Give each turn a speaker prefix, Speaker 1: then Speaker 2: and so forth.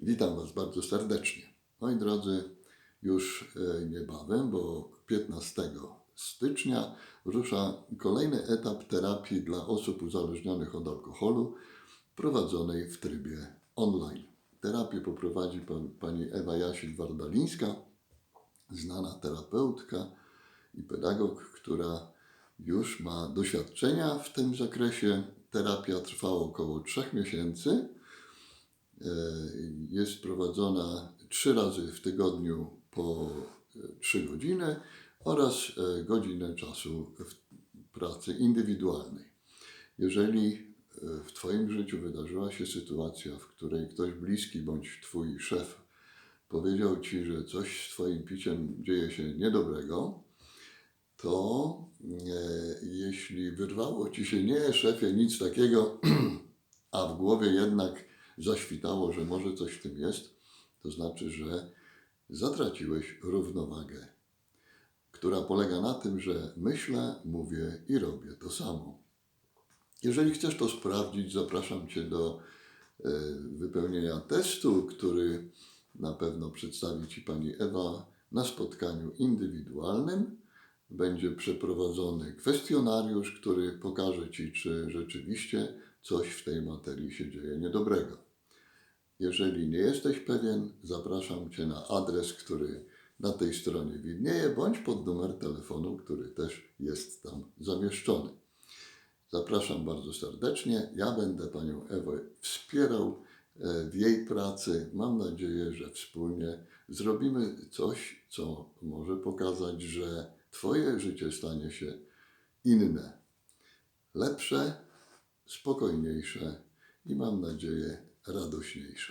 Speaker 1: Witam Was bardzo serdecznie. Moi drodzy, już e, niebawem, bo 15 stycznia rusza kolejny etap terapii dla osób uzależnionych od alkoholu prowadzonej w trybie online. Terapię poprowadzi pan, pani Ewa Jasik-Wardalińska, znana terapeutka i pedagog, która już ma doświadczenia w tym zakresie. Terapia trwa około 3 miesięcy. E, Jest prowadzona trzy razy w tygodniu po 3 godziny oraz e, godzinę czasu pracy indywidualnej. Jeżeli e, w Twoim życiu wydarzyła się sytuacja, w której ktoś bliski bądź Twój szef powiedział Ci, że coś z Twoim piciem dzieje się niedobrego, to e, jeśli wyrwało Ci się nie szefie nic takiego, a w głowie jednak zaświtało, że może coś w tym jest, to znaczy, że zatraciłeś równowagę, która polega na tym, że myślę, mówię i robię to samo. Jeżeli chcesz to sprawdzić, zapraszam Cię do e, wypełnienia testu, który na pewno przedstawi Ci Pani Ewa na spotkaniu indywidualnym. Będzie przeprowadzony kwestionariusz, który pokaże Ci, czy rzeczywiście coś w tej materii się dzieje niedobrego. Jeżeli nie jesteś pewien, zapraszam Cię na adres, który na tej stronie widnieje, bądź pod numer telefonu, który też jest tam zamieszczony. Zapraszam bardzo serdecznie. Ja będę Panią Ewę wspierał e, w jej pracy. Mam nadzieję, że wspólnie zrobimy coś, co może pokazać, że Twoje życie stanie się inne, lepsze, spokojniejsze i mam nadzieję radośniejsze.